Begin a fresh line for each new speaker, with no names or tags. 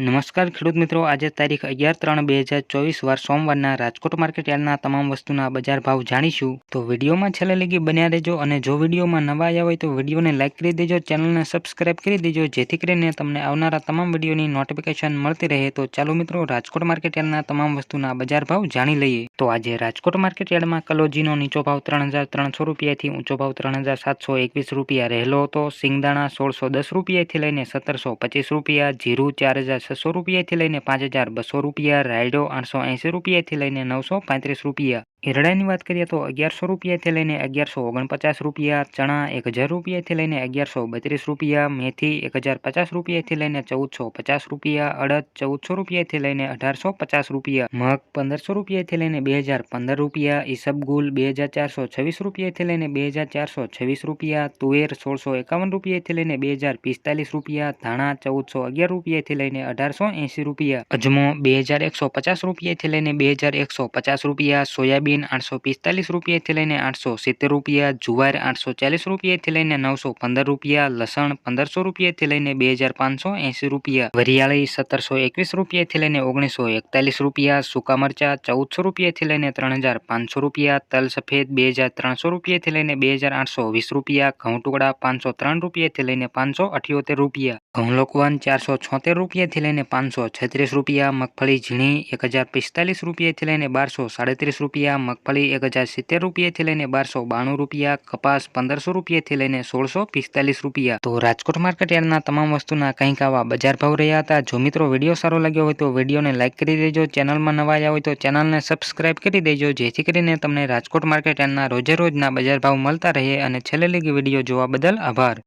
નમસ્કાર ખેડૂત મિત્રો, આજે તારીખ અગિયાર ત્રણ બે હજાર ચોવીસ વાર સોમવારના રાજકોટ માર્કેટ યાર્ડના તમામ વસ્તુના બજાર ભાવ જાણીશું. તો વિડીયોમાં છેલ્લે લગી બન્યા રહેજો અને જો વિડીયોમાં નવા આવ્યા હોય તો વિડીયોને લાઇક કરી દેજો, ચેનલને સબસ્ક્રાઇબ કરી દેજો, જેથી કરીને તમને આવનારા તમામ વિડીયોની નોટિફિકેશન મળતી રહે. તો ચાલો મિત્રો, રાજકોટ માર્કેટ યાર્ડના તમામ વસ્તુના બજાર ભાવ જાણી લઈએ. તો આજે રાજકોટ માર્કેટ યાર્ડમાં કલોજીનો નીચો ભાવ ત્રણ હજાર ત્રણસો રૂપિયાથી ઊંચો ભાવ ત્રણ હજાર સાતસો એકવીસ રૂપિયા રહેલો હતો. સિંગદાણા સોળસો દસ રૂપિયાથી લઈને સત્તરસો પચીસ રૂપિયા, જીરું ચાર હજાર છસો રૂપિયાથી લઈને પાંચ હજાર બસો રૂપિયા, રાયડો આઠસો એંસી રૂપિયાથી લઈને નવસો પાંત્રીસ રૂપિયા. ઈરડાની વાત કરીએ તો અગિયારસો રૂપિયાથી લઈને અગિયારસો ઓગણપચાસ રૂપિયા, ચણા એક હજાર રૂપિયાથી લઈને અગિયારસો બત્રીસ રૂપિયા, મેથી એક હજાર પચાસ રૂપિયાથી લઈને ચૌદસો પચાસ રૂપિયા, અડદ ચૌદસો રૂપિયાથી લઈને અઢારસો પચાસ રૂપિયા, મગ પંદરસો રૂપિયાથી લઈને બે હજાર પંદર રૂપિયા ઈસબગુલ બે હજાર ચારસો છવ્વીસ રૂપિયાથી લઈને બે હજાર ચારસો છવ્વીસ રૂપિયા, તુવેર સોળસો એકાવન રૂપિયાથી લઈને બે હજાર પિસ્તાલીસ રૂપિયા, ધાણા ચૌદસો અગિયાર રૂપિયાથી લઈને અઢારસો એંસી રૂપિયા, અજમો બે હજાર એકસો પચાસ રૂપિયાથી લઈને બે હજાર એકસો પચાસ રૂપિયા, સોયાબીન આઠસો પિસ્તાલીસ રૂપિયાથી લઈને આઠસો સિત્તેર રૂપિયા જુવાર આઠસો ચાલીસ રૂપિયાથી લઈને નવસો પંદર રૂપિયા લસણ પંદરસો રૂપિયાથી લઈને બે હજાર પાંચસો એંસી રૂપિયા વરિયાળી સત્તરસો એકવીસ રૂપિયાથી લઈને ઓગણીસો એકતાલીસ રૂપિયા સૂકા મરચા ચૌદસો રૂપિયાથી લઈને ત્રણ હજાર પાંચસો રૂપિયા તલ સફેદ બે હજાર ત્રણસો રૂપિયાથી લઈને બે હજાર આઠસો વીસ રૂપિયા ઘઉં ટુકડા પાંચસો ત્રણ રૂપિયાથી લઈને પાંચસો અઠ્યોતેર રૂપિયા ઘઉં લોકવન ચારસો છોતેર રૂપિયાથી લઈને પાંચસો છત્રીસ રૂપિયા મગફળી ઝીણી એક હજાર પિસ્તાલીસ રૂપિયાથી લઈને બારસો સાડત્રીસ રૂપિયા મગફળી એક હજાર સિત્તેર રૂપિયાથી લઈને બારસો બાણું રૂપિયા, કપાસ પંદરસો રૂપિયાથી લઈને સોળસો પિસ્તાલીસ રૂપિયા. તો રાજકોટ માર્કેટ તમામ વસ્તુના કંઈક આવા બજાર ભાવ રહ્યા હતા. જો મિત્રો વીડિયો સારો લાગ્યો હોય તો વિડીયોને લાઇક કરી દેજો, ચેનલમાં નવા આવ્યા હોય તો ચેનલને સબસ્ક્રાઇબ કરી દેજો, જેથી કરીને તમને રાજકોટ માર્કેટ રોજે રોજના બજાર ભાવ મળતા રહે. અને છેલ્લે લગી વીડિયો જોવા બદલ આભાર.